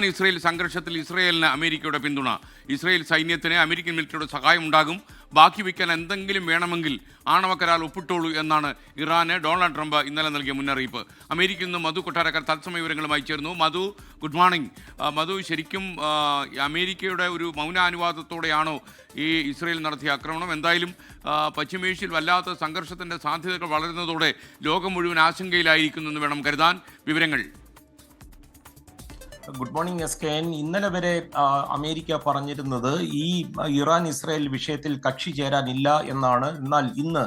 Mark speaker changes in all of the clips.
Speaker 1: Iran Israel സംഘർഷത്തിൽ ഇസ്രയേലിന് അമേരിക്കയുടെ പിന്തുണ. ഇസ്രയേൽ സൈന്യത്തിന് അമേരിക്കൻ മിലിറ്ററിയുടെ സഹായം ഉണ്ടാകും. ബാക്കി വയ്ക്കാൻ എന്തെങ്കിലും വേണമെങ്കിൽ ആണവ കരാർ ഒപ്പിട്ടോളൂ എന്നാണ് ഇറാന് ഡൊണാൾഡ് ട്രംപ് ഇന്നലെ നൽകിയ മുന്നറിയിപ്പ്. അമേരിക്കയിൽ നിന്ന് മധു കൊട്ടാരക്കാർ തത്സമയ വിവരങ്ങളുമായി ചേർന്നു. മധു ഗുഡ് മോർണിംഗ്. മധു ശരിക്കും അമേരിക്കയുടെ ഒരു മൗനാനുവാദത്തോടെയാണോ ഈ ഇസ്രയേൽ നടത്തിയ ആക്രമണം? എന്തായാലും പശ്ചിമേഷ്യയിൽ വല്ലാത്ത സംഘർഷത്തിന്റെ സാധ്യതകൾ വളരുന്നതോടെ ലോകം മുഴുവൻ ആശങ്കയിലായിരിക്കുന്നു എന്ന് വേണം കരുതാൻ വിവരങ്ങൾ.
Speaker 2: Good morning S K N. ഇന്നലെ വരെ അമേരിക്ക പറഞ്ഞിരുന്നത് ഈ ഇറാൻ ഇസ്രായേൽ വിഷയത്തിൽ കക്ഷി ചേരാനില്ല എന്നാണ്. എന്നാൽ ഇന്ന്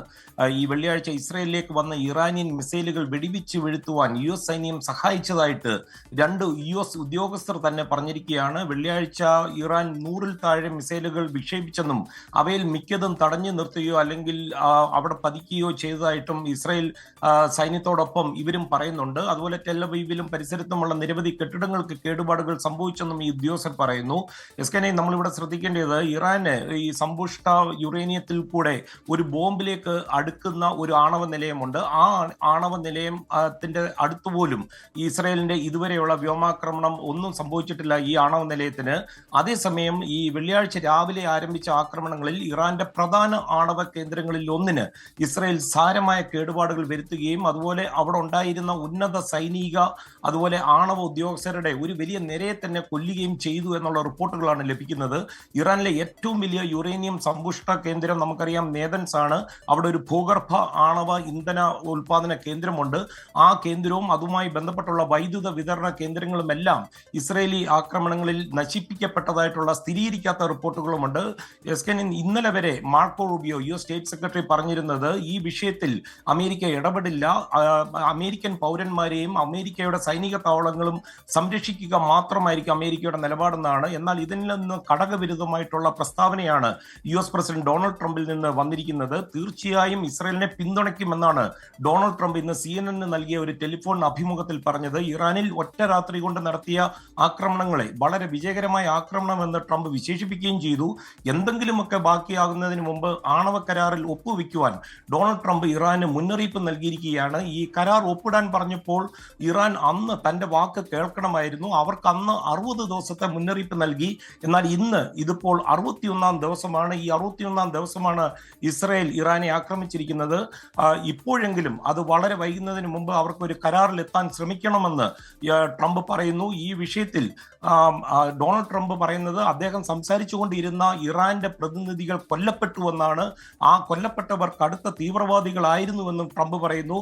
Speaker 2: ഈ വെള്ളിയാഴ്ച ഇസ്രായേലിലേക്ക് വന്ന ഇറാനിയൻ മിസൈലുകൾ വെടിവെച്ച് വീഴ്ത്തുവാൻ യു എസ് സൈന്യം സഹായിച്ചതായിട്ട് രണ്ട് യു എസ് ഉദ്യോഗസ്ഥർ തന്നെ പറഞ്ഞിരിക്കുകയാണ്. വെള്ളിയാഴ്ച ഇറാൻ നൂറിൽ താഴെ മിസൈലുകൾ വിക്ഷേപിച്ചെന്നും അവയിൽ മിക്കതും തടഞ്ഞു നിർത്തുകയോ അല്ലെങ്കിൽ അവിടെ പതിക്കുകയോ ചെയ്തതായിട്ടും ഇസ്രായേൽ സൈന്യത്തോടൊപ്പം ഇവരും പറയുന്നുണ്ട്. അതുപോലെ ടെല്ലവീവിലും പരിസരത്തുമുള്ള നിരവധി കെട്ടിടങ്ങൾക്ക് കേടുപാടുകൾ സംഭവിച്ചെന്നും ഈ ഉദ്യോഗസ്ഥർ പറയുന്നു. എസ് കെ നമ്മളിവിടെ ശ്രദ്ധിക്കേണ്ടത് ഇറാന് ഈ സമ്പുഷ്ട യുറേനിയത്തിൽ കൂടെ ഒരു ബോംബിലേക്ക് അടുക്കുന്ന ഒരു ആണവ നിലയമുണ്ട്. ആ ആണവ നിലയത്തിന്റെ അടുത്തുപോലും ഇസ്രായേലിന്റെ ഇതുവരെയുള്ള വ്യോമാക്രമണം ഒന്നും സംഭവിച്ചിട്ടില്ല ഈ ആണവ നിലയത്തിന്. അതേസമയം ഈ വെള്ളിയാഴ്ച രാവിലെ ആരംഭിച്ച ആക്രമണങ്ങളിൽ ഇറാന്റെ പ്രധാന ആണവ കേന്ദ്രങ്ങളിൽ ഒന്നിന് ഇസ്രയേൽ സാരമായ കേടുപാടുകൾ വരുത്തുകയും അതുപോലെ അവിടെ ഉണ്ടായിരുന്ന ഉന്നത സൈനിക അതുപോലെ ആണവ ഉദ്യോഗസ്ഥരുടെ ഒരു വലിയ നിരയെ തന്നെ കൊല്ലുകയും ചെയ്തു എന്നുള്ള റിപ്പോർട്ടുകളാണ് ലഭിക്കുന്നത്. ഇറാനിലെ ഏറ്റവും വലിയ യുറേനിയം സമ്പുഷ്ട കേന്ദ്രം നമുക്കറിയാം നേതൻസ് ആണ്. അവിടെ ഒരു ഭൂഗർഭ ആണവ ഇന്ധന ഉൽപാദന കേന്ദ്രമുണ്ട്. ആ കേന്ദ്രവും അതുമായി ബന്ധപ്പെട്ടുള്ള വൈദ്യുത വിതരണ കേന്ദ്രങ്ങളുമെല്ലാം ഇസ്രയേലി ആക്രമണങ്ങളിൽ നശിപ്പിക്കപ്പെട്ടതായിട്ടുള്ള സ്ഥിരീകരിക്കാത്ത റിപ്പോർട്ടുകളുമുണ്ട്. എസ് കെ ഇന്നലെ വരെ Marco Rubio U state secretary പറഞ്ഞിരുന്നത് ഈ വിഷയത്തിൽ അമേരിക്ക ഇടപെടില്ല. അമേരിക്കൻ പൗരന്മാരെയും അമേരിക്കയുടെ സൈനിക താവളങ്ങളും സംരക്ഷിക്കുക മാത്രമായിരിക്കും അമേരിക്കയുടെ നിലപാടെന്നാണ്. എന്നാൽ ഇതിൽ നിന്ന് ഘടകവിരുദ്ധമായിട്ടുള്ള പ്രസ്താവനയാണ് യു എസ് പ്രസിഡന്റ് ഡൊണാൾഡ് ട്രംപിൽ നിന്ന് വന്നിരിക്കുന്നത്. തീർച്ചയായും ഇസ്രയേലിനെ പിന്തുണയ്ക്കുമെന്നാണ് ഡൊണാൾഡ് ട്രംപ് ഇന്ന് സി എൻ നൽകിയ ഒരു ടെലിഫോൺ അഭിമുഖത്തിൽ പറഞ്ഞത്. ഇറാനിൽ ഒറ്റ രാത്രി കൊണ്ട് നടത്തിയ ആക്രമണങ്ങളെ വളരെ വിജയകരമായ ആക്രമണം എന്ന് ട്രംപ് വിശേഷിപ്പിക്കുകയും ചെയ്തു. എന്തെങ്കിലുമൊക്കെ ബാക്കിയാകുന്നതിന് മുമ്പ് ആണവ കരാറിൽ ഒപ്പുവെക്കുവാൻ ഡൊണാൾഡ് ട്രംപ് ഇറാന് മുന്നറിയിപ്പ് നൽകിയിരിക്കുകയാണ്. ഈ കരാർ ഒപ്പിടാൻ പറഞ്ഞപ്പോൾ ഇറാൻ അന്ന് തന്റെ വാക്ക് കേൾക്കണമായിരുന്നു. അവർക്ക് അന്ന് അറുപത് ദിവസത്തെ മുന്നറിയിപ്പ് നൽകി. എന്നാൽ ഇന്ന് ഇതിപ്പോൾ അറുപത്തിയൊന്നാം ദിവസമാണ്. ഈ അറുപത്തിയൊന്നാം ദിവസമാണ് ഇസ്രയേൽ ഇറാനെ ആക്രമിച്ചിരിക്കുന്നത്. ഇപ്പോഴെങ്കിലും അത് വളരെ വൈകുന്നതിന് മുമ്പ് അവർക്ക് ഒരു കരാറിൽ എത്താൻ ശ്രമിക്കണമെന്ന് ട്രംപ് പറയുന്നു. ഈ വിഷയത്തിൽ ഡൊണാൾഡ് ട്രംപ് പറയുന്നത് അദ്ദേഹം സംസാരിച്ചുകൊണ്ടിരുന്ന ഇറാന്റെ പ്രതിനിധികൾ കൊല്ലപ്പെട്ടുവെന്നാണ് ആ കൊല്ലപ്പെട്ടവർ കടുത്ത തീവ്രവാദികളായിരുന്നുവെന്നും ട്രംപ് പറയുന്നു.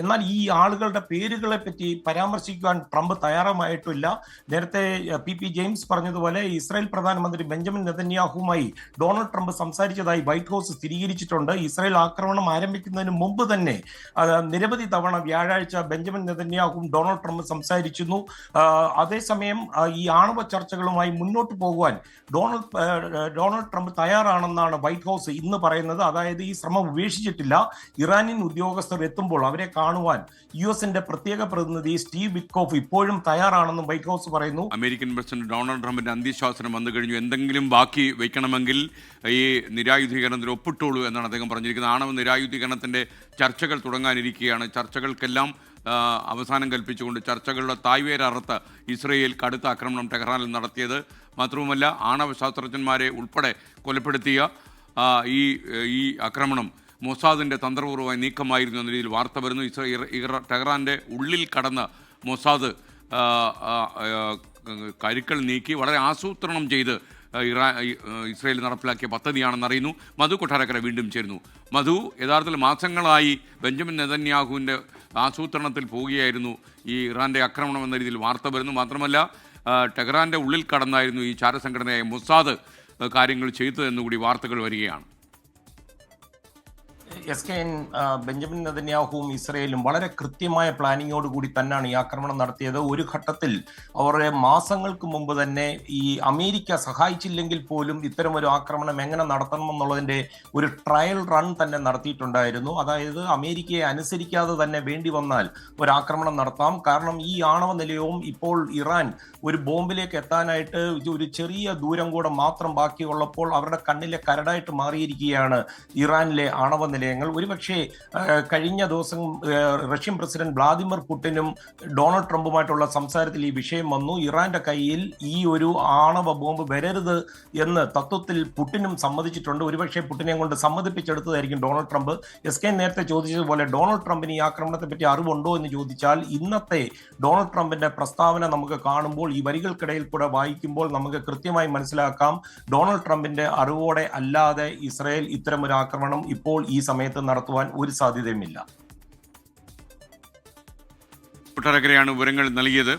Speaker 2: എന്നാൽ ഈ ആളുകളുടെ പേരുകളെ പറ്റി പരാമർശിക്കുവാൻ ട്രംപ് തയ്യാറുമായിട്ടില്ല. നേരത്തെ പി പി ജെയിംസ് പറഞ്ഞതുപോലെ ഇസ്രായേൽ പ്രധാനമന്ത്രി ബെഞ്ചമിൻ നെതന്യാഹുമായി ഡൊണാൾഡ് ട്രംപ് സംസാരിച്ചതായി വൈറ്റ് ഹൗസ് സ്ഥിരീകരിച്ചിട്ടുണ്ട്. ഇസ്രായേൽ ആക്രമണം ആരംഭിക്കുന്നതിന് മുമ്പ് തന്നെ നിരവധി തവണ വ്യാഴാഴ്ച ബെഞ്ചമിൻ നെതന്യാഹും ഡൊണാൾഡ് ട്രംപ് സംസാരിച്ചിരുന്നു. അതേസമയം ആ, ഈ ആണവ ചർച്ചകളുമായി മുന്നോട്ട് പോകുവാൻ ഡൊണാൾഡ് ഡൊണാൾഡ് ട്രംപ് തയ്യാറാണെന്നാണ് വൈറ്റ് ഹൗസ് ഇന്ന് പറയുന്നത്. അതായത് ഈ ശ്രമം ഉപേക്ഷിച്ചിട്ടില്ല. ഇറാനിയൻ ഉദ്യോഗസ്ഥർ എത്തുമ്പോൾ അവരെ കാണുവാൻ യു എസിന്റെ പ്രത്യേക പ്രതിനിധി സ്റ്റീവ് വിക്കോഫ് ഇപ്പോഴും തയ്യാറാണെന്നും വൈറ്റ് ഹൗസ് പറയുന്നു.
Speaker 1: അമേരിക്കൻ പ്രസിഡന്റ് ഡൊണാൾഡ് ട്രംപിന്റെ അന്ത്യശാസനം വന്നു കഴിഞ്ഞു. എന്തെങ്കിലും ബാക്കി വെക്കണമെങ്കിൽ ഈ നിരായുധീകരണത്തിൽ ഒപ്പിട്ടുള്ളൂ എന്നാണ് അദ്ദേഹം പറഞ്ഞിരിക്കുന്നത്. ആണവ നിരായുധീകരണത്തിന്റെ ചർച്ചകൾ തുടങ്ങാനിരിക്കുകയാണ്. ചർച്ചകൾക്കെല്ലാം അവസാനം കൽപ്പിച്ചുകൊണ്ട് ചർച്ചകളുടെ തായ്വേരറുത്ത് ഇസ്രയേൽ കടുത്ത ആക്രമണം ടെഹ്റാനിൽ നടത്തിയത്. മാത്രവുമല്ല ആണവ ശാസ്ത്രജ്ഞന്മാരെ ഉൾപ്പെടെ കൊലപ്പെടുത്തിയ ഈ ഈ ആക്രമണം മൊസാദിന്റെ തന്ത്രപൂർവമായ നീക്കമായിരുന്നു എന്ന രീതിയിൽ വാർത്ത വരുന്നു. ഇസ്ര ഇറ- ഇറ- ഉള്ളിൽ കടന്ന് മൊസാദ് കരുക്കൾ നീക്കി വളരെ ആസൂത്രണം ചെയ്ത് ഇറാ ഇസ്രയേൽ നടപ്പിലാക്കിയ പദ്ധതിയാണെന്ന് അറിയുന്നു. മധു കൊട്ടാരക്കര വീണ്ടും ചേരുന്നു. മധു യഥാർത്ഥത്തിൽ മാസങ്ങളായി ബെഞ്ചമിൻ നെതന്യാഹുവിന്റെ ആസൂത്രണത്തിൽ പോവുകയായിരുന്നു ഈ ഇറാന്റെ ആക്രമണം എന്ന രീതിയിൽ വാർത്ത വരുന്നു. മാത്രമല്ല ടെഹ്റാന്റെ ഉള്ളിൽ കടന്നായിരുന്നു ഈ ചാരസംഘടനയായ മൊസാദ് കാര്യങ്ങൾ ചെയ്തതെന്നുകൂടി വാർത്തകൾ വരികയാണ്.
Speaker 2: എസ് കെ എൻ ബെഞ്ചമിൻ നദന്യാഹുവും ഇസ്രയേലും വളരെ കൃത്യമായ പ്ലാനിങ്ങോട് കൂടി തന്നെയാണ് ഈ ആക്രമണം നടത്തിയത്. ഒരു ഘട്ടത്തിൽ അവർ മാസങ്ങൾക്ക് മുമ്പ് തന്നെ ഈ അമേരിക്ക സഹായിച്ചില്ലെങ്കിൽ പോലും ഇത്തരം ഒരു ആക്രമണം എങ്ങനെ നടത്തണമെന്നുള്ളതിന്റെ ഒരു ട്രയൽ റൺ തന്നെ നടത്തിയിട്ടുണ്ടായിരുന്നു. അതായത് അമേരിക്കയെ അനുസരിക്കാതെ തന്നെ വേണ്ടി വന്നാൽ ഒരു ആക്രമണം നടത്താം. കാരണം ഈ ആണവ നിലയവും ഇപ്പോൾ ഇറാൻ ഒരു ബോംബിലേക്ക് എത്താനായിട്ട് ഒരു ചെറിയ ദൂരം കൂടെ മാത്രം ബാക്കിയുള്ളപ്പോൾ അവരുടെ കണ്ണിലെ കരടായിട്ട് മാറിയിരിക്കുകയാണ് ഇറാനിലെ ആണവ നിലയങ്ങൾ വിഷയങ്ങൾ. ഒരുപക്ഷെ കഴിഞ്ഞ ദിവസം റഷ്യൻ പ്രസിഡന്റ് വ്ളാദിമിർ പുടിനും ഡൊണാൾഡ് ട്രംപുമായിട്ടുള്ള സംസാരത്തിൽ ഈ വിഷയം വന്നു. ഇറാന്റെ കയ്യിൽ ഈ ഒരു ആണവ ബോംബ് വരരുത് എന്ന് തത്വത്തിൽ പുടിനും സമ്മതിച്ചിട്ടുണ്ട്. ഒരുപക്ഷെ പുടിനെ കൊണ്ട് സമ്മതിപ്പിച്ചെടുത്തതായിരിക്കും ഡൊണാൾഡ് ട്രംപ്. എസ് കെ നേരത്തെ ചോദിച്ചതുപോലെ ഡൊണാൾഡ് ട്രംപിന് ഈ ആക്രമണത്തെ പറ്റി അറിവുണ്ടോ എന്ന് ചോദിച്ചാൽ ഇന്നത്തെ ഡൊണാൾഡ് ട്രംപിന്റെ പ്രസ്താവന നമുക്ക് കാണുമ്പോൾ ഈ വരികൾക്കിടയിൽ കൂടെ വായിക്കുമ്പോൾ നമുക്ക് കൃത്യമായി മനസ്സിലാക്കാം. ഡൊണാൾഡ് ട്രംപിന്റെ അറിവോടെ അല്ലാതെ ഇസ്രയേൽ ഒരു ആക്രമണം ഇപ്പോൾ ഈ സമയത്ത് നടത്തുവാൻ ഒരു സാധ്യതയുമില്ല.
Speaker 1: കൊട്ടാരക്കരയാണ് വിവരങ്ങൾ നൽകിയത്.